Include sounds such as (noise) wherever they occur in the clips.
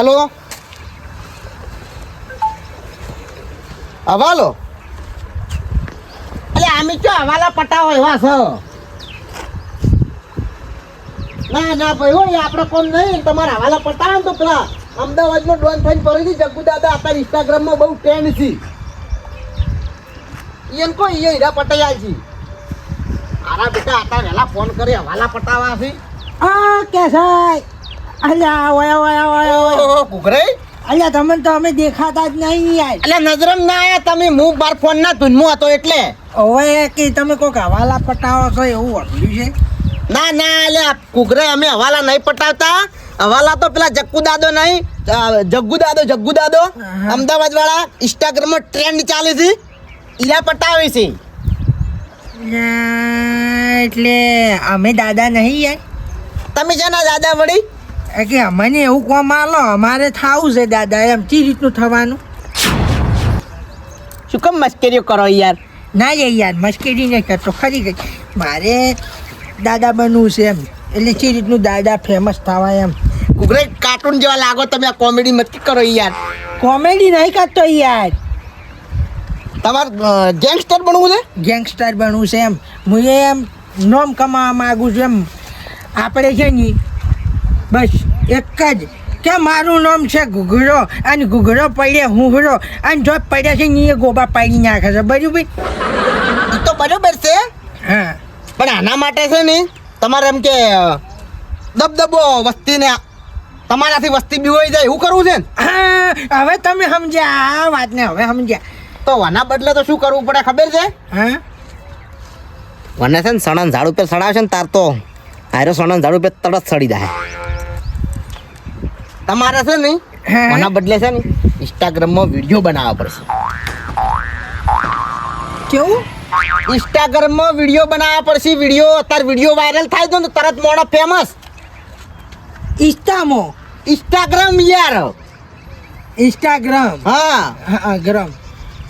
હાલો? હવાલો એટલે આમી ચો હવાલા પટાવો એવા છો? ના ના ભાઈ હોય આપણે કોણ નહીં. તમારે હવાલા પટાવો તો પેલા અમદાવાદમાં ડોન થઈને પડી હતી જગ્ગુ દાદા અત્યારે ઇન્સ્ટાગ્રામમાં બહુ ટ્રેન્ડ છે. એને કોઈ એ હીરા પટાયા છે. આરા બેટા આતા વહેલા ફોન કરી હવાલા પટાવા છે. આ કે સાહેબ? અલ્યા ઓય ઓય ઓય ઓય ઓહો અલ્યા તમને તો અમે દેખાતા જ નહીં યાર. એટલે નજરમ ના આયા તમે હું બાર ફોન ના ધૂનમાં હતો એટલે. હવે કે તમે કોઈક હવાલા પટાવો છો એવું વાપર્યું છે? ના ના અલ્યા કુકરે અમે હવાલા નહીં પટાવતા. હવાલા તો પેલા જગ્ગુ દાદો નહીં જગ્ગુ દાદો જગ્ગુ દાદો. અમદાવાદ વાળા ઇન્સ્ટાગ્રામમાં ટ્રેન્ડ ચાલે છે ઈરા પટાવે છે. એટલે અમે દાદા નહીં યાર. તમે છે ને દાદા વળી? કે અમને એવું કોમ આલો અમારે થાવું છે દાદા એમ ચી રીતનું થવાનું? શું કેમ મસ્કરીઓ કરો યાર? ના જઈ યાર મશ્કરી નહીં કરતો ખરી ગઈ મારે દાદા બનવું છે એમ એટલે ચી રીતનું દાદા ફેમસ થવા એમ. કુકરે કાર્ટૂન જેવા લાગો તમે આ કોમેડી મત કરો યાર. કોમેડી નહીં કરતો યાર. તમારે ગેંગસ્ટર બનવું છે? ગેંગસ્ટર બનવું છે એમ. હું એમ નોમ કમાવા માગું છું એમ. આપણે છે ને બસ એક જ. કે મારું નામ છે ઘૂઘરો અને ઘૂઘરો પડે હુંઘરો અને જો પડ્યા છે ને એ ગોબા પાડી નાખે છે. બરાબર? એ તો બરાબર છે. હા. પણ આના માટે છે ને તમારે એમ કે દબદબો વસ્તીને તમારાથી વસ્તી બીવાઈ જાય એવું કરવું છે ને? હા હવે તમે સમજ્યા આ વાતને હવે સમજ્યા. તો આના બદલે તો શું કરવું પડે ખબર છે? હા. વને છે ને સણન ઝાડ ઉપર સડાવશે ને તાર તો આયરો સણન ઝાડ ઉપર તરત સડી જાય. તમારે છે ને એના બદલે છે ને ઇન્સ્ટાગ્રામમાં વીડિયો બનાવવા પડશે. કેવું? ઇન્સ્ટાગ્રામમાં વીડિયો બનાવવા પડશે વીડિયો અત્યારે વીડિયો વાયરલ થાય તો ને તરત મોડો ફેમસ ઇન્સ્ટામો? ઇન્સ્ટાગ્રામ યાર. ઇન્સ્ટાગ્રામ? હા. ગ્રામ.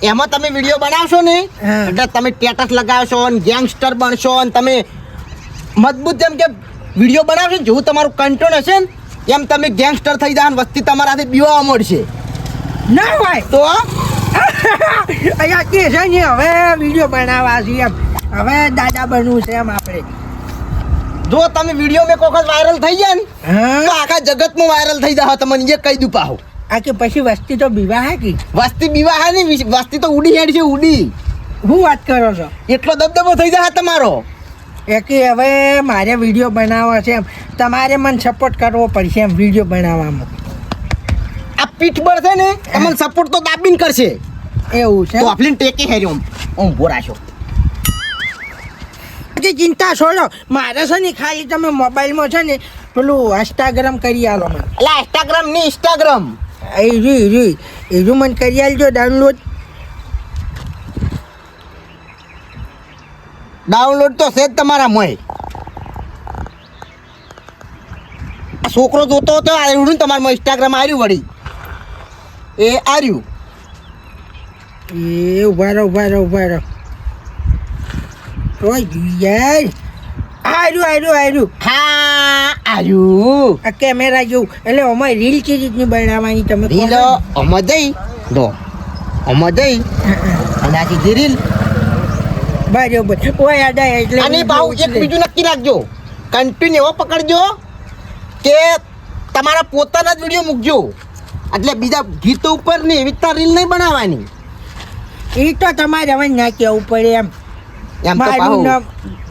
એમાં તમે વીડિયો બનાવશો ને એટલે તમે સ્ટેટસ લગાવશો અને ગેંગસ્ટર બનશો અને તમે મજબૂત જેમ કે વીડિયો બનાવશો ને જેવું તમારું કંટ્રોલ હશે ને એમ તમે ગેંગસ્ટર થઈ અને વસ્તી તમારાથી બીવા મળશે. ના હોય. તો? અહીંયા કે છે ને હવે વીડિયો બનાવવા છે એમ. હવે દાદા બનવું છે એમ આપણે. જો તમે વીડિયો મેં કોખત વાયરલ થઈ જાય ને તો આખા જગતમાં વાયરલ થઈ જાવ તમને એ કહી દઉં પાહો. આ કે પછી વસ્તી તો બીવા હે કે? વસ્તી બીવા હા ને વસ્તી તો ઉડી હેડ છે ઉડી. હું વાત કરો છો? એટલો દબદબો થઈ જાય તમારો. એ કે હવે મારે વીડિયો બનાવવા છે એમ. તમારે મને સપોર્ટ કરવો પડશે એમ વીડિયો બનાવવામાં. આ પીઠ બળ છે ને તમને સપોર્ટ તો દાબીન કરશે. એવું છે? તો આપણી ટેકી હેરી ઓમ. બોરાશો પછી ચિંતા છોડો. મારે છે ને ખાલી તમે મોબાઈલમાં છે ને પેલું ઇન્સ્ટાગ્રામ કરી આલો મને. એટલે ઇન્સ્ટાગ્રામની ઇન્સ્ટાગ્રામ એ રી એ જો મને કરી આલજો ડાઉનલોડ ડાઉનલોડ તો છે જ તમારા મોય આ છોકરો જોતો હતો આવ્યું ને તમારે ઇન્સ્ટાગ્રામ આવ્યું વળી. એ આવ્યું એ ઊભા રહો ઊભા રહો ઊભા રહો. ઓય યાર. આર્યું આર્યું આર્યું. હા આર્યું. આ કેમેરા જેવું. એટલે અમારે રીલ ચી રીતની બનાવવાની તમે રીલ. આમાં જઈ દો આમાં જઈ અને આ સીધી રીલ બરાબર. ઓય આડા એટલે અને ભાવ એક બીજું નક્કી રાખજો. કન્ટિન્યુ એવો પકડજો કે તમારા પોતાના જ વીડિયો મૂકજો. એટલે બીજા ગીતો ઉપર ને એવી રીતના રીલ નહીં બનાવવાની. એ તો તમારે હવે ના કહેવું પડે એમ મારું નામ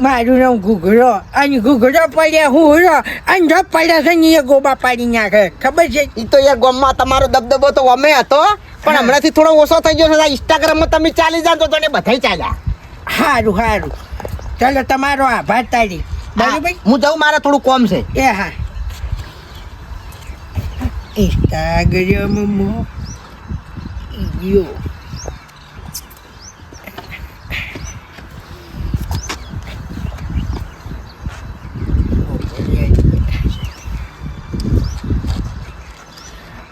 મારું નામ ઘૂઘરો અને ઘૂઘરો પડ્યા હું હરો અને જો પડ્યા છે ને એ ગોબા પાડી નાખે. ખબર છે? એ તો યાર ગોમમાં તમારો દબદબો તો અમે હતો પણ હમણાંથી થોડો ઓછો થઈ ગયો છે. ઇન્સ્ટાગ્રામમાં તમે ચાલી જાઓ તો તને બધાય ચાલ્યા. સારું સારું ચાલો તમારો આભાર તારી બરાબર? હું જાઉં મારે થોડું કોમ છે. એ હા. ઇન્સ્ટાગ્રામમાં યો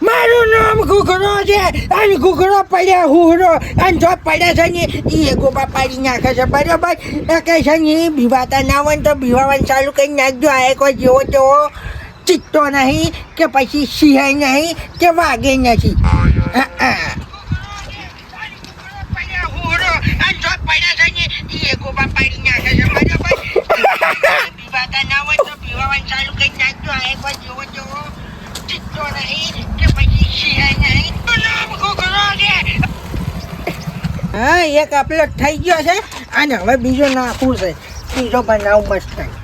મારું નામ ઘૂઘરો છે. અને ઘૂઘરો પડ્યા હુહરો. અને જો પડ્યા છે ને એ ગોબા પાડી નાખે છે. બરાબર? એ કહે છે ને બીવાતા ના હોય તો બીવાવાનું ચાલુ કરી નાખજો. આ કોઈ જેવો તેવો ચિત્તો નહીં કે પછી સિંહ નહીં કે વાઘે નથી. હા, હા. હા એક અપલોડ થઈ ગયો છે અને હવે બીજો નાખવું છે. બીજો બનાવું મસ્ત થાય.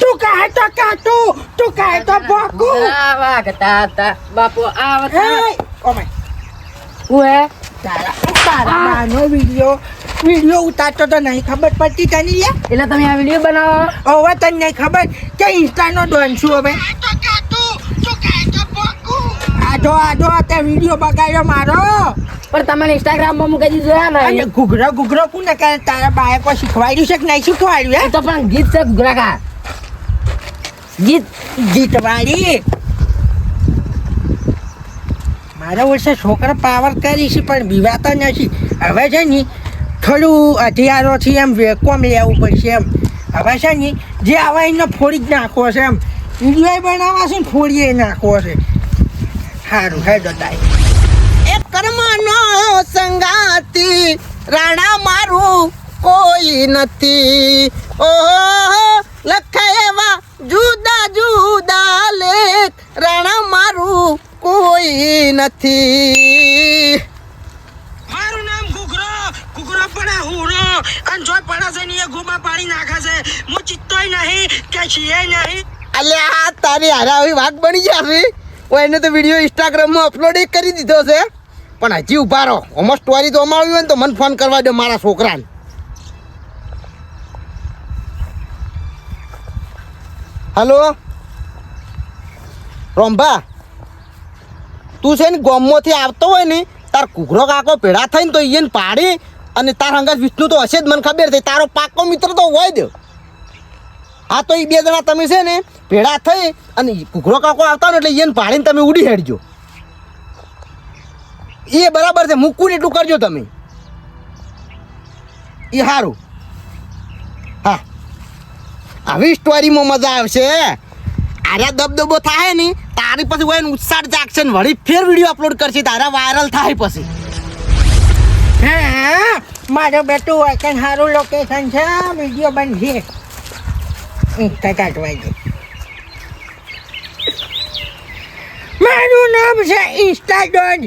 તું કાટું તું તો આવા બાપુ આવ હે ઓ માય હું હે? તારા તારા નાનો વિડિયો વિડિયો ઉતારતો તો નહીં ખબર પડતી તને લે એટલે તમે આ વીડિયો બનાવો. હવે તને નહીં ખબર કે ઇન્સ્ટાનો ડોન છું હવે. આજો આજો તે વિડિયો બગાડ્યો મારો. પણ તમે ઇન્સ્ટાગ્રામમાં મૂકી દીધું ને. અને ઘૂઘરો ઘૂઘરો કોને કરે? તારા બાળકો શીખવાડ્યું છે કે નહીં શીખવાડ્યું હે? તો પણ ગીત છે ઘૂઘરાકા ગીત. ગીતવાળી મારા વર્ષે છોકરા પાવર કરી છે પણ બીવાતો નથી. હવે છે ને થોડું હથિયારોથી એમ વેકોમ લેવું પડશે એમ. હવે છે ને, જે આવે ફોડી જ નાખવો છે એમ. વીડિયો બનાવવા છે ને ફોડીએ નાખવો છે. સારું હે દોતાઈ એ કર્મનો સંગાતી, રાણા મારું કોઈ નથી. ઓહો લખાયવા જુદા જુદા લેખ રાણા મારું કોઈ નથી મારું નામ ઘૂઘરો ઘૂઘરો પડે અને જો પડે છે એ ગુમા પાડી નાખે હું ચિત્તોય નહીં કે છીએ નહીં. અલ્યા તારી હારે આવી વાઘ બની જશે ઓ એને તો વીડિયો ઇન્સ્ટાગ્રામમાં અપલોડ કરી દીધો છે. પણ હજી ઊભા રહો. ઓમાં સ્ટોરી તો અમારી હોય ને તો મને ફોન કરવા દો મારા છોકરાને. હલો રોમ્ભા તું છે ને ગોમમાંથી આવતો હોય ને, તાર કુકરો કાકો પેડા થઈને તો એને પાડી અને તાર હંગાત વિષ્ણુ તો હશે જ, મને ખબર છે. તારો પાકો મિત્ર તો હોય જ. હા તો એ બે જણા તમે છે ને, ભેળા થઈ અને ઘૂઘરો કાકો આવતા ને એટલે એને ભાડીને તમે ઉડી હેડજો. એ બરાબર છે મૂકવું ને એટલું કરજો તમે. એ સારું હા. આવી સ્ટોરીમાં મજા આવશે. આર્યા દબદબો થાય ને, તારી પછી હોય ઉત્સાહ જાગશે વળી ફેર વીડિયો અપલોડ કરશે, તારા વાયરલ થાય પછી. હા. મારો બેટું કે સારું લોકેશન છે વીડિયો બનશે. ઇન્સ્ટા કાઢવા મારું નામ છે ઇન્સ્ટા ડોન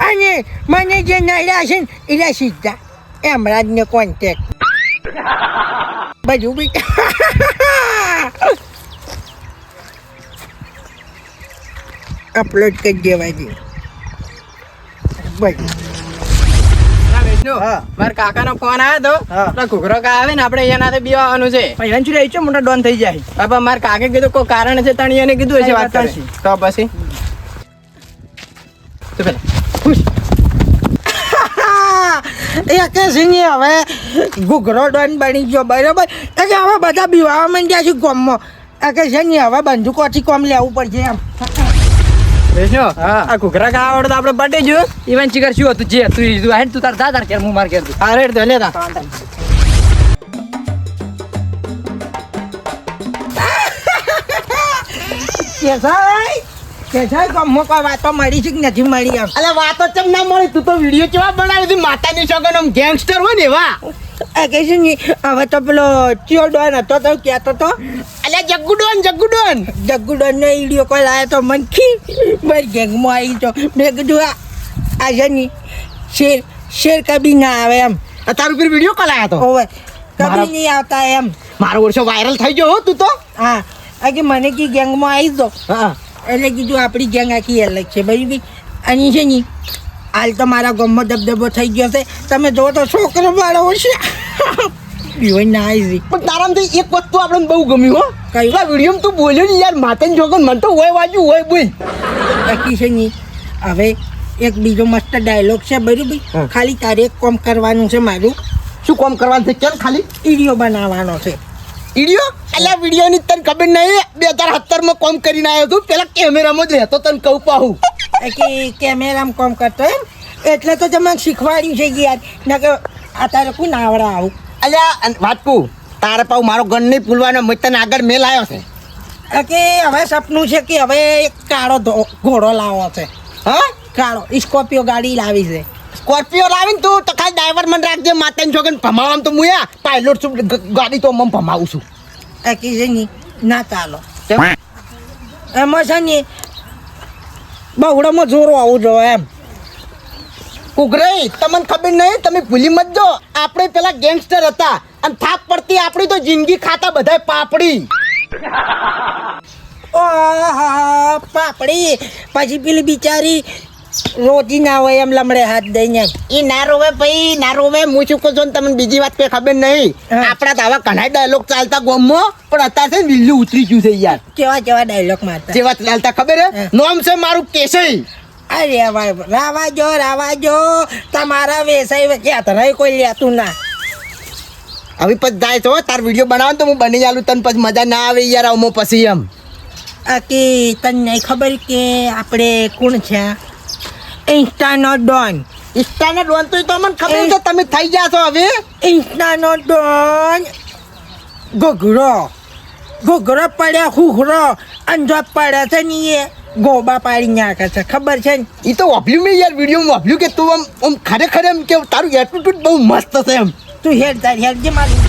અને મને જે નડ્યા છે ને એટલે સીધા. એમરાજને કોન્ટેક્ટ બધું બી (laughs) અપલોડ કરી દેવા દે. બધું. વિષ્ણુ. મારા કાકાનો ફોન આવ્યો તો. ઘૂઘરો કા આવે ને આપણે એનાથી બીવાનું છે. પહેલાં શું રહી? છે મોટા ડોન થઈ જાય. બાપા મારા કાકે કીધું કોઈ કારણ છે તણી? એને કીધું હશે વાત કરશે તો પછી? તો પેલા (laughs) એ કે છે ને હવે ઘૂઘરો ડોન બની ગયો બરાબર? કે હવે બધા બીવાવા મંડ્યા છે ગામમાં. માં કે છે ને હવે બંદૂકોથી કોમ લેવું પડશે એમ. હા. આ ઘૂઘરા કા આવડે તો આપણે પટી જો ઇવન ચિકર શું હતું જે તું તું હેડ તું તાર જા તાર ઘેર હું માર કે તું રેડ તો લેતા કેસાઈ કેસાઈ ગામમાં કોઈ વાતો મળી છે કે નથી મળી એમ. અલે વાતો ચમ ના મળી? તું તો વીડિયો કેવા બનાવી હતી માતાની છોકરો આમ ગેંગસ્ટર હોય ને એવા. એ કે છે ને હવે તો પેલો ચિયો ડોન હતો તો કહેતો તો અલે જગ્ગુડોન જગ્ગુડોન. જગ્ગુ ડોનનો વીડિયો કોઈ લાવ્યો તો મનખી મારી ગેંગમાં આવી તો મેં કીધું આ છે ને શેર શેર કભી ના આવે એમ. આ તારું પર વીડિયો કોલ આવ્યો તો? ઓવે કભી નહીં આવતા એમ. મારો વર્ષો વાયરલ થઈ ગયો હો તું તો. હા આ કે મને કી ગેંગમાં આવી દો હા. એટલે કીધું આપણી ગેંગ આખી અલગ છે. ભાઈ અહીં છે નહીં હાલ તો મારા ગમમાં દબદબો થઈ ગયો છે. તમે જો તો છોકરો વાળો આવી પણ તારામાંથી એક વસ્તુ આપણને બહુ ગમ્યું હો. કયું? વીડિયો તું બોલ્યો ને યાર માતાની છોકરો મને તો હોય વાંચ્યું હોય બોલ. બાકી છે નહીં હવે એક બીજો મસ્ત ડાયલોગ છે બરાબર ભાઈ ખાલી તારે એક કોમ કરવાનું છે મારું. શું કોમ કરવાનું છે? ચાલ ખાલી? ઈડિયો બનાવવાનો છે. વીડિયો? અલ્યા વિડીયોની તને ખબર નહીં? બે હજાર સત્તરમાં કોમ કરીને આવ્યો તું પેલા કેમેરામાં જ રહેતો તને કહું પાહું. કે કેમેરામાં કોમ કરતો એમ? એટલે તો તમે શીખવાડ્યું છે યાર ના કે આ તારે કોઈ નાવડા આવું. અલ્યા વાત કહું તારે પાઉ મારો ગણ નહીં ભૂલવાનો મેં તને આગળ મેલ આવ્યો છે. કે હવે સપનું છે કે હવે એક કાળો ઘોડો લાવવો છે. હા? કાળો સ્કોર્પિયો ગાડી લાવી છે. સ્કોર્પિયો લાવીને તું તો ખાલી ડ્રાઈવર મને રાખજે માતાની છોકરીને ભમાવામાં તો મુયા પાયલોટ છું ગાડી તો મમ ભમાવું છું. આ કે છે ને ચાલો. એમાં છે ને બહુડામાં જોરો આવું જો એમ. કુકરાઈ તમને ખબર નહીં તમે ભૂલી મત જો આપણે પેલા ગેંગસ્ટર હતા. અને થાપ પડતી આપણી તો જિંદગી ખાતા બધાય પાપડી. ઓહો પાપડી. પછી પેલી બિચારી રોજી ના હોય એમ લમડે હાથ દઈને. એ ના રોવે ભાઈ ના રોવે હું શું કહું છું તમને બીજી વાત કઈ ખબર નહીં. આપણા તો આવા ઘણા ડાયલોગ ચાલતા ગોમો પણ અત્યારે છે લીલું વિલ્લું ઉતરી ગયું છે યાર. કેવા કેવા ડાયલોગ મારતા. જેવા ચાલતા ખબર હે. નોમ છે મારું કેસઈ અરે રાવા જો રાવા જો તમારા વેસાઈ અતરાય કોઈ લેતું ના. હવે પછી જાય છો તાર વીડિયો બનાવો તો હું બની ચાલું તને પછી મજા ના આવે યાર અમો પછી એમ. કે તને ખબર કે આપણે કોણ છે? ઇન્સ્ટાનો ડોન ઇન્સ્ટાનો ડોન તો તો મને ખબર છે તમે થઈ ગયા છો હવે. ઇન્સ્ટાનો ડોન ઘોઘરો. ઘોઘરો પડ્યા હુહરો અંજો પડે છે ને એ ગોબા પાડી નાખે છે. ખબર છે ને? એ તો વાપર્યું મેં યાર વિડીયોમાં વાપર્યું કે તું આમ આમ ખરેખર એમ કે તારું એટીટ્યુડ બહુ મસ્ત છે એમ. તું હેડ તાર હેડ જે મારું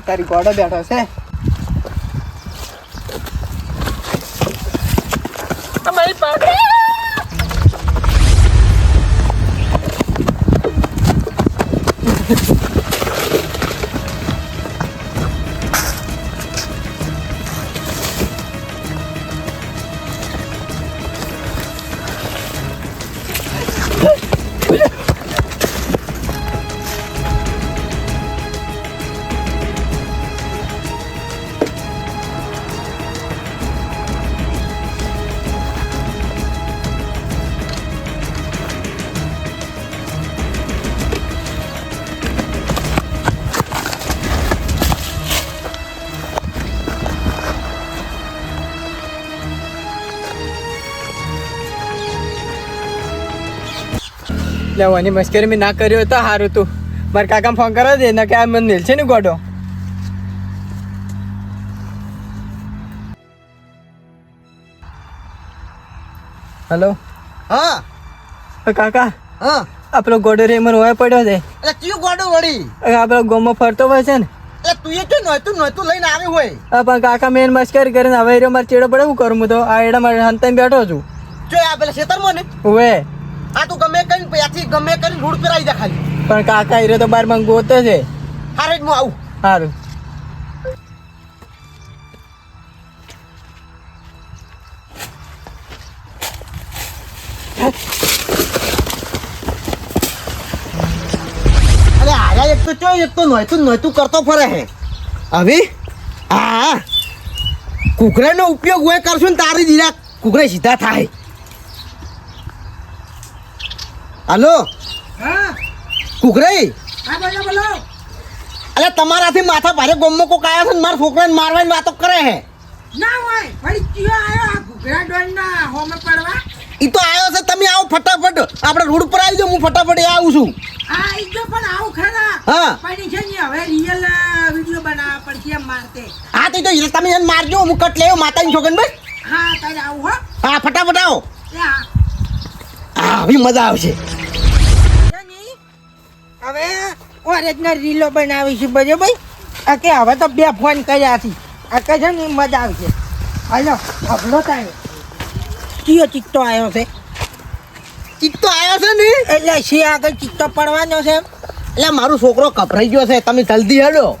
તારી ગોડો બેઠો છે. લેવાની મશ્કરી મેં ના કર્યો તો સારું તું. મારા કાકા ફોન કરો દે ના કે આ મને મેલ છે ને ગોડો. હલો હા. કાકા હા. આપણો ગોડો રે મને હોય પડ્યો છે. એટલે કયું ગોડો વળી? આપણો ગોમાં ફરતો હોય છે ને. એટલે તું એ કે નહોતું નહોતું લઈને આવી હોય? પણ કાકા મેન મશ્કરી કરીને હવે એરો મારે ચેડો પડે શું કરું? હું તો આ એડા મારે હંતાઈ બેઠો છું. જો આ પેલા ખેતરમાં ને. હવે આ તું ગમે કરીને ત્યાંથી ગમે કરીને રૂડ પર આવી જા ખાલી. પણ કાકા હીરો તો બારમાં ગોતે છે. હારે જ હું આવું. સારું અરે આયા એક તો ચો એક તો નહોતું નહોતું કરતો ફરે હે. હવે હા. કુકરાનો ઉપયોગ હોય કરશું ને તારી દીરા કુકરા સીધા થાય. હાલો? હા. કુકરાઈ? હા અરે તમારાથી માથા ભારે ગમો કોક આવ્યા છે ને મારા છોકરાને મારવાની વાતો કરે હે. ના હોય વળી કયો આવ્યો આ ઘૂઘરા ડોન ના હોમે પડવા? ઈ તો આવ્યો છે તમે આવો ફટાફટ. આપણે રોડ ઉપર આવી જાઓ હું ફટાફટ એ આવું છું. આ ઈ તો પણ આવું ખરા. હા. પણ છે ને હવે રિયલ વીડિયો બનાવવા પડશે એમ મારતે. હા તો તમે એને મારજો હું કટ લેવો માતાની છોકન ભાઈ હા તારે આવું હો. હા ફટાફટ આવો. એ હા. હવે મજા આવશે. હવે ને, હવે ઓરિજિનલ રીલો બનાવીશું ભાઈ. આ કે હવે તો બે ફોન કર્યા છે. આ કે છે ને મજા આવશે. હાલો હબલો તારે કયો ચિત્તો આવ્યો છે? ચિત્તો આવ્યો છે ને? એટલે શી આગળ ચિત્તો પડવાનો છે એટલે મારો છોકરો કપરાઈ ગયો છે. તમે જલ્દી હેડો.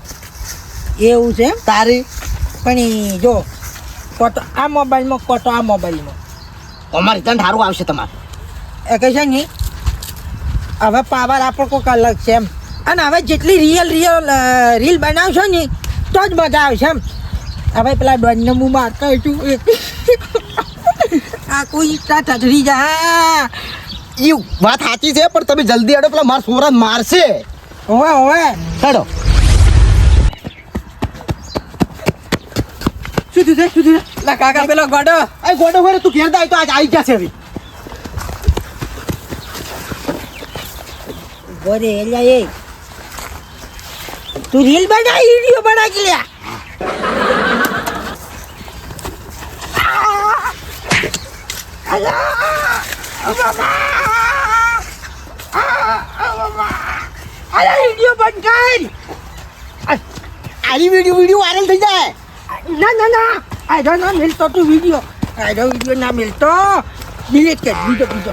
એવું છે? તારી. પણ જો કોટો આ મોબાઈલમાં કોટો આ મોબાઈલમાં. અમારી ત્યાં સારું આવશે તમારે. એ કહે છે ને હવે પાવર આપણો કોઈક અલગ છે એમ. અને હવે જેટલી રિયલ રિયલ રીલ બનાવશો ને તો જ મજા આવશે એમ. હવે પેલા ડોનને હું મારતો છું આ કોઈ ઈચ્છા થથડી જા એ વાત સાચી છે પણ તમે જલ્દી આડો પેલા મારા છોરા મારશે. હોવે હોવે. ચડો શું થયું છે? શું થયું કાકા પેલો ગોડો. એ ગોડો હોય તું ઘેર જાય તો આજ આવી જશે હવે. બોરે, એલા એ. તું રીલ બનાવી વીડિયો બનાવી લ્યા? અરે વીડિયો બંધ કર. આની વીડિયો વીડિયો વાયરલ થઈ જાય. ના ના ના. આયરો ના, મિલતો તું વીડિયો. આયરો વીડિયો ના મિલતો. ડિલીટ કર, બીજો બીજો.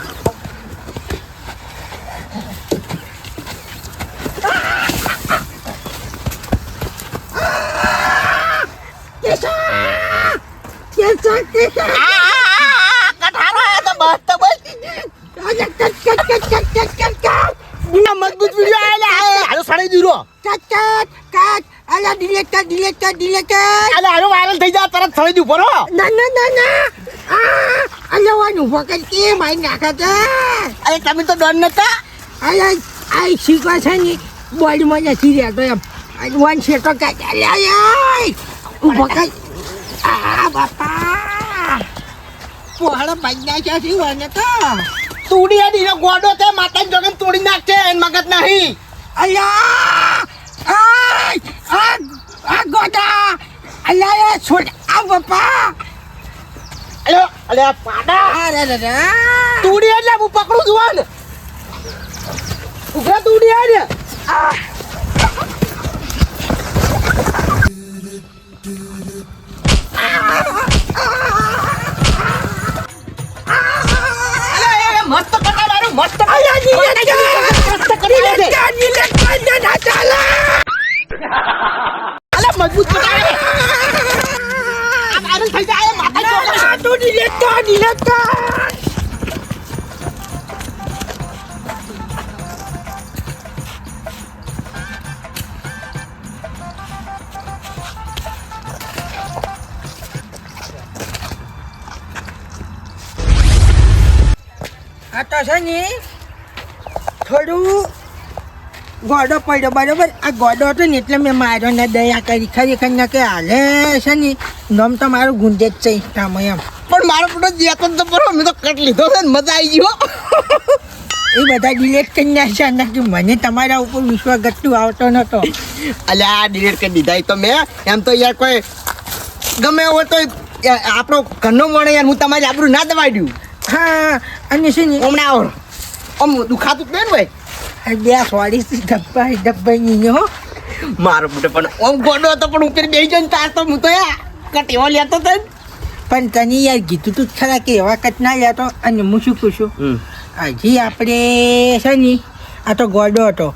મજબૂત વીડિયો આયેલા હાલો સાડી દીરો કટ કટ કટ અલા ડિલેટ કર ડિલેટ કર ડિલેટ કર અલા હાલો વાયરલ થઈ જા તરત સાડી દી ઉપર હો ના ના ના ના આ અલા વાનું ફકર કે માઈ નાખા તે અરે તમે તો ડોન નતા અલા આઈ શીખવા છે ને બોડીમાં નથી રહેતો એમ વન શેટો કાઢ અલા આય ઊભો કર આ બાપા. પોહળો બન્યા છે શું વને તો. તુડી આડી નો ગોડો તે માતા જોગન તોડી નાખશે એન મગજ નહીં. અલ્યા! આ આ આ ગોડા! અલ્યા એ છોડ આ બાપા અલ્યો અલે આ પાડા. અરે રે રે તુડી એટલે હું પકડું છું ને ઉભરા તુડી આડે અલે મજબૂત કટા રે આ વાયરલ થઈ જાય માતાની જોગન ગોડો પડ્યો બરોબર? આ ગોડો હતો ને એટલે મેં માર્યો ને દયા કરી. ખરેખર ને કે હાલે છે ને નામ તો મારું ગુંજે જ છે ઇન્સ્ટામાં એમ. પણ મારો ફોટો જેતો તો બરો મેં તો કટ લીધો છે ને મજા આવી ગયો. એ બધા ડિલેટ કરી નાખ્યા ના કે મને તમારા ઉપર વિશ્વાસ ગતું આવતો નહોતો અલ્યા આ ડિલીટ કરી દીધા તો મેં. એમ તો યાર કોઈ ગમે હોય તો આપણો ઘરનો મળે યાર હું તમારી આપણું ના દઉં. હા અને છે ને હમણાં આવો. આમ દુખાતું જ નહીં ને ભાઈ? બે સોડી ડબ્બા ડબ્બા ની હો. મારો બુટે પણ ઓમ ગોડો હતો પણ ઉપર બેસી જાય તાર તો હું તો યાર કટેવો લેતો હતો ને. પણ તને યાર કીધું તું જ ખરા કે એવા કટ ના લેતો અને હું શું પૂછું? હજી આપણે છે ને આ તો ગોડો હતો.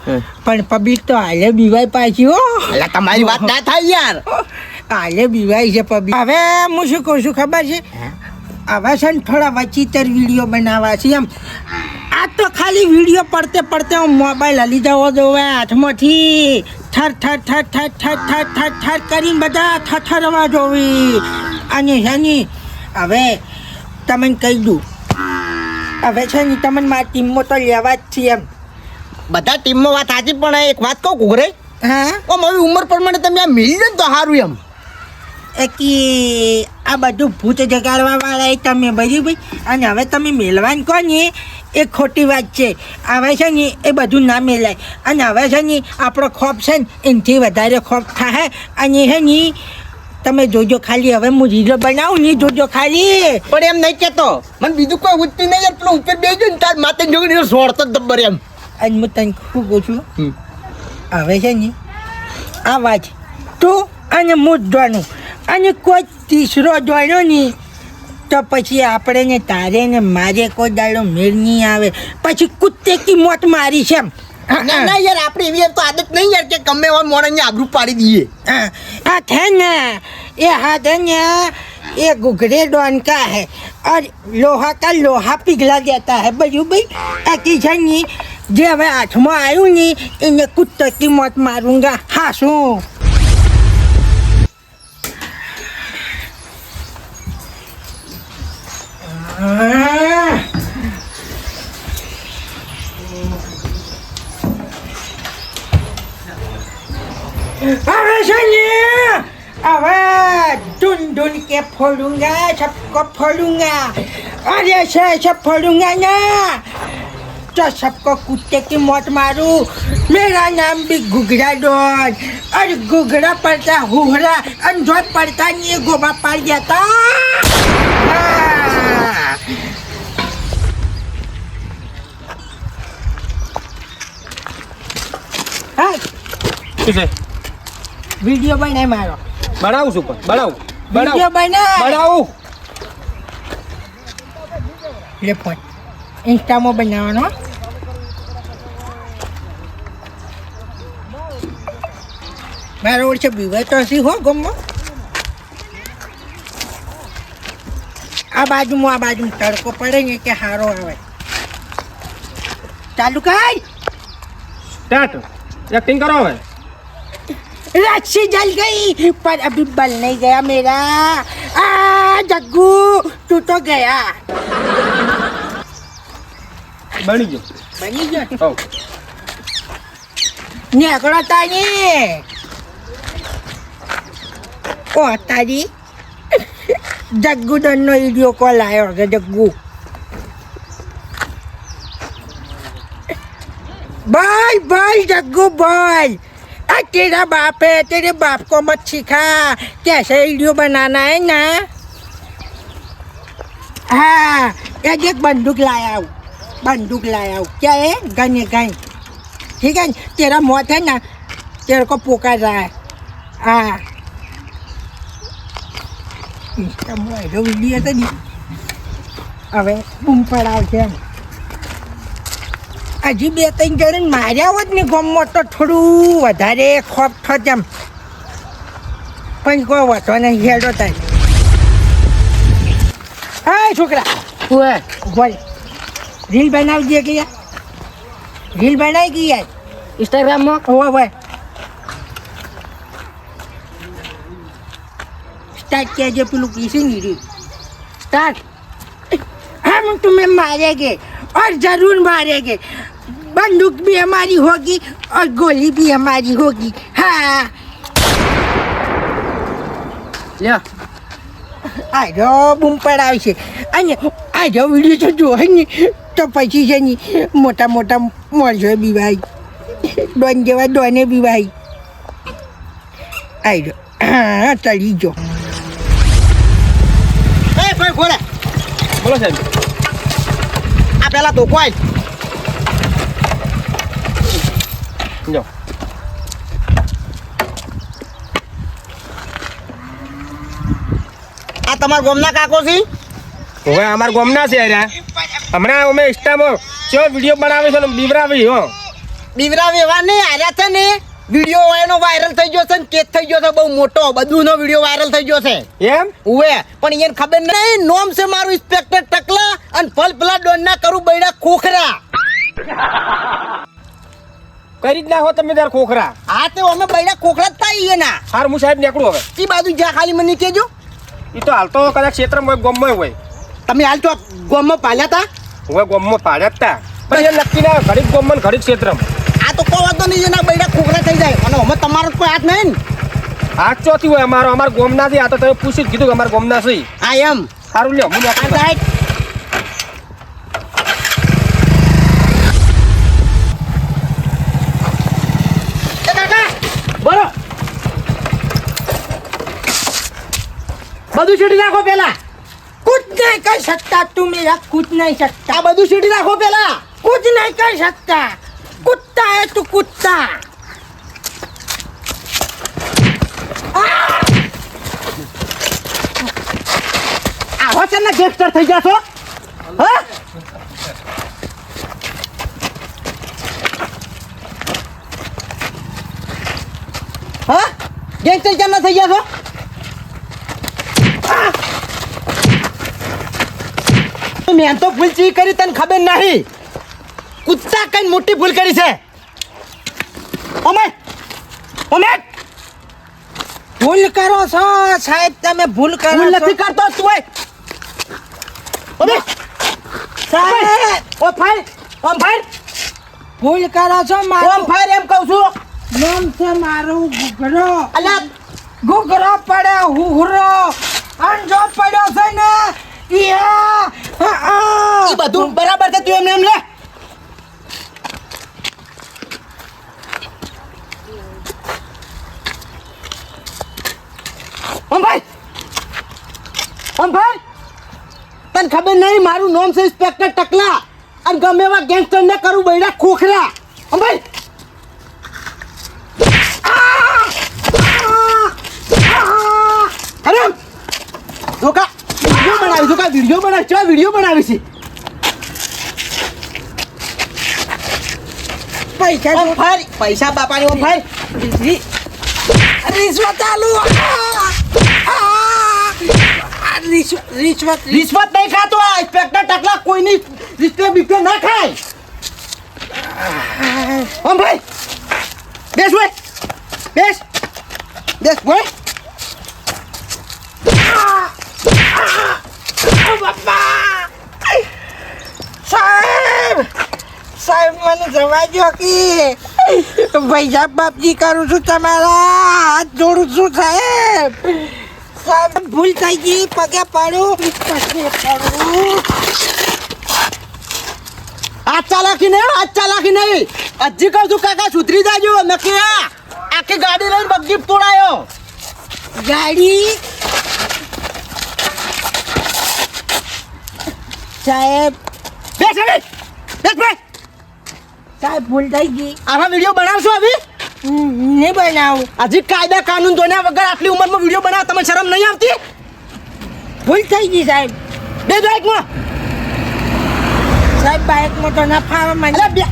પણ પબ્લિક તો હાલે બીવાય પાછી હો. એટલે તમારી વાત ના થાય યાર. હાલે બીવાય છે પબ્લિક. હવે હું શું કહું છું ખબર છે? હવે છે ને થોડા વચિતર વીડિયો બનાવવા છે એમ. આ તો ખાલી વીડિયો પડતે પડતે હું મોબાઈલ હલી જવો જોવે હાથમાંથી. થર થર થર થર થર થર થર થર કરીને બધા થથરવા જોવી. અને હેની હવે તમને કહી દઉં. હવે છે ને તમને મારી ટીમમાં તો લેવા જ છે એમ. બધા ટીમમાં વાત સાચી પણ એક વાત કહું ઘૂઘરે હા? ઓ મારી ઉંમર પ્રમાણે તમે આ મિલી ને તો સારું એમ. એ કે આ બધું ભૂત જગાડવા વાળા એ તમે બરાબર અને હવે તમે મેળવાન કહો ને એ ખોટી વાત છે. હવે છે ને એ બધું ના મેલાય. અને હવે છે ને આપણો ખોફ છે ને એનાથી વધારે ખોફ થાય અને છે ને તમે જોજો ખાલી હવે હું રીલો બનાવું ને જોજો ખાલી. પણ એમ નહીં કેતો મને બીજું કોઈ ઉઠતી નહીં એટલું ઉપર બે બેસજો ને તાર માતે જોઈને સોળતો દબ્બર એમ. અને હું તને શું કહું. છું. હવે છે ને આ વાત તું અને હું જ જોવાનું અને કોઈ તીસરો જોડ્યો ને તો પછી આપણે ને તારે ને મારે કોઈ દાડો મેળ નહીં આવે. પછી કુત્તે કી મોત મારી છે એમ. ના ના યાર આપણે એવી તો આદત નહીં યાર કે ગમે એવા મોણને આબરૂ પાડી દઈએ. હા થે ને. એ હા થે ને એ ઘુઘરે ડોન का है और लोहा का लोहा पिघला देता है बजू भाई आती છે જે હવે હાથમાં આવ્યું ને એને કુત્તરથી મોત મારુંગા. હા શું? 아버님! 아와 돈돈께 포룽아 잡고 포룽아 어려서 저 포룽아냐 तो सबको कुत्ते की मौत मारूं मेरा नाम भी घुघरा डॉन और घुघरा पड़ता हुहरा और जो पड़ता नहीं गोबा पड़ जाता हाँ। हाँ, શું છે વિડીયો બનાય મારો બનાવું છું પણ બનાવું વિડીયો બનાવું બનાય બનાવું લે ફોન ઇન્સ્ટામાં બનાવવાનો મારો ઓળશે બીવાય તો હસી હો ગમમાં આ બાજુમાં આ બાજુ તડકો પડે ને કે સારો આવે ચાલુ કર સ્ટાર્ટ એક્ટિંગ કરો હવે रस्सी जल गई पर अभी बल नहीं गया मेरा आ जग्गू तू तो गया બની ગયો बनी गया હવ નીકળો તારી ઓ તારી જગ્ગુ દનનો વિડીયો કોલ આવ્યો છે જગ્ગુ बोल बोल जग्गू बोल आ तेरा बाप है तेरे बाप को मत सिखा कैसे वीडियो बनाना है ना हाँ एक एक बंदूक लाया हूँ बंदूक लाया हूँ क्या है गन है गन ठीक है तेरा मौत है ना तेरे को पुकार रहा है हाँ તમારો વીડિયો તો નહીં હવે બૂમ પડાવશે એમ. હજી બે ત્રણ જણ માર્યા હોત ને ગમમાં તો થોડું વધારે ખોફ થત એમ. પણ કોઈ વાતો નહીં હેડો થાય હા છોકરા. ઓએ બોલ રીલ બનાવી દે કે રીલ બનાવી ગઈ યાર? ઇન્સ્ટાગ્રામમાં હોય ઓવે સ્ટાર્ટ કહેજે પેલું કીધું ને રીલ સ્ટાર્ટ हम तुम्हें मारेंगे और जरूर मारेंगे बंदूक भी हमारी होगी और गोली भी हमारी होगी हाँ લ્યો આજો બૂમ પડાવશે અને આજો વિડીયો તો જોવે ને તો પછી છે ને મોટા મોટા મોરજો બીવાય ડોન જેવા ડોને બીવાય આજો હા ચડી જો બોલો સાહેબ. આ પેલા તો કોઈ. જો. આ તમારા ગોમના કાકો છે? હવે અમાર ગોમના છે અરે હમણાં અમે ઇન્સ્ટામાં ચો વીડિયો બનાવે છે ને બીવરાવી હો. બીવરા વેવા નહીં આર્યા છે ને વીડિયો એનો વાયરલ થઈ ગયો છે ને કેસ થઈ ગયો છે બહુ મોટો બધુંનો વીડિયો વાયરલ થઈ ગયો છે. એમ? ઉવે પણ એને ખબર નહીં નોમ છે મારું ઇન્સ્પેક્ટર અને ફલ ડોન ના કરું બૈડા ખોખરા. કરી જ નાખો તમે તાર ખોખરા. હા તો અમે બૈડા ખોખરા જ થાય એના હાર હું સાહેબ નીકળું હવે. એ બાજુ જ્યાં ખાલી મને કહેજો. એ તો હાલ તો કદાચ ક્ષેત્રમાં હોય ગોમમાં હોય. તમે હાલ તો ગોમમાં પાલ્યા તા? હું ગોમમાં પાડ્યા હતા પણ એ નક્કી ના ઘડીક ગોમમાં ને ઘડીક ક્ષેત્રમાં. આ તો કોઈ વાંધો નહીં એના બૈડા ખોખરા થઈ જાય. અને અમે તમારો કોઈ હાથ નહીં ને. હાથ ચોથી હોય અમારો અમાર ગોમના થી આ તો તમે પૂછી જ કીધું કે અમારા ગોમના છે. આ એમ. સારું લ્યો હું આ નીકળું. સાહેબ એ કાકા બોલો બધું છૂટી નાખો પેલા. કુછ નહીં કહી શકતા તું મેરા કુછ નહીં શકતા. બધું છૂટી નાખો પેલા. કુછ નહીં કહી શકતા. કુત્તા હે તું કુત્તા આવો છે ને ગેસ્ટર થઈ જાશો હા? હા? ગેંગસ્ટર કેમ થઈ ગયા છો? મેં તો ભૂલ ચી કરી તને ખબર નહીં. કુત્તા કઈ મોટી ભૂલ કરી છે. ઓમે ઓમે ભૂલ કરો છો સાહેબ તમે ભૂલ કરો ભૂલ નથી કરતો તું ઓમે સાહેબ. ઓ ફાઈલ ઓમ ફાઈલ ભૂલ કરો છો ઓમ મારું ફાઈલ એમ કહું છું. નામ છે મારું ગુગરો અલા ગુગરો પડે હુહરો. અંજો પડ્યો છે ને. બધું બરાબર છે, તું એમને એમ લે. ઓમ ભાઈ ઓમ ભાઈ તને ખબર નહીં, મારું નામ છે ઇન્સ્પેક્ટર ટકલા. અને ગમે એવા ગેંગસ્ટર ને કરું બૈડા ખોખરા. ઓમ ભાઈ અરે જોકા બનાવી વીડિયો બનાવી ચો વીડિયો બનાવી છે. પૈસા ભાઈ. પૈસા બાપાની ઓમ ભાઈ. રી- રિશ્વત આ! આ! આ રિશ્વત રિશ્વત રિશ્વત નહીં ખાતો આ ઇન્સ્પેક્ટર ટકલા કોઈની રિશ્વત બીપે ના ખાય. ઓમ ભાઈ. બેસ ભાઈ બેસ. બેસ ભાઈ સાહેબ સાહેબ મને જવા દો કે. પૈસા બાપજી કરું છું તમારા હાથ જોડું છું સાહેબ. સાહેબ, ભૂલ થઈ ગઈ, પગે પાડું. પગે પડું આ નહીં આ ચાલાકી નહીં. હજી કહું છું, કાકા, સુધરી જાજો. નક્કી આખી ગાડી લઈને બગ્ગી તોડાયો. ગાડી? સાહેબ. બેસ બેસ બેસ. સાહેબ ભૂલ થઈ ગઈ. આવા વીડિયો બનાવશો હવે નહીં બનાવું. હજી કાયદા કાનૂન જોયા વગર આટલી ઉંમરમાં વીડિયો બનાવ તમે શરમ નહીં આવતી? ભૂલ થઈ ગઈ સાહેબ. બે બાઈકમાં સાહેબ બાઇકમાં તો ના ફાવે મને. બે.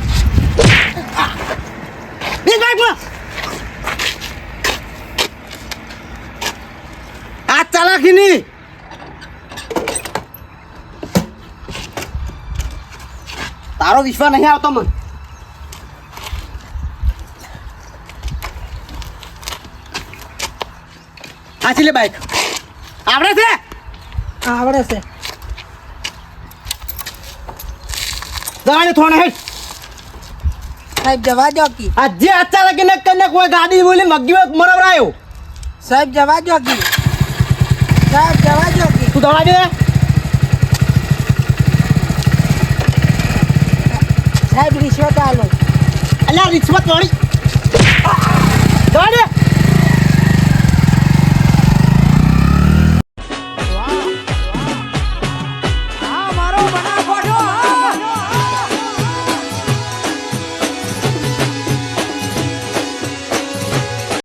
બે બાઈકમાં આ ચાલાકીની. તારો વિશ્વાસ નહીં આવતો મને. હાચી લે બાઈક આવડે છે? આવડે છે. દવાને થોણે હેઠ સાહેબ જવા દો કી. આજે અચાનક ને કને કોઈ ગાડી બોલી મગી મરવરાયો સાહેબ જવા દો કી. સાહેબ જવા દો કી. તું દવા દે. સાહેબ રિશ્વત આલો. અલ્યા રિશ્વત વાળી. દવા દે.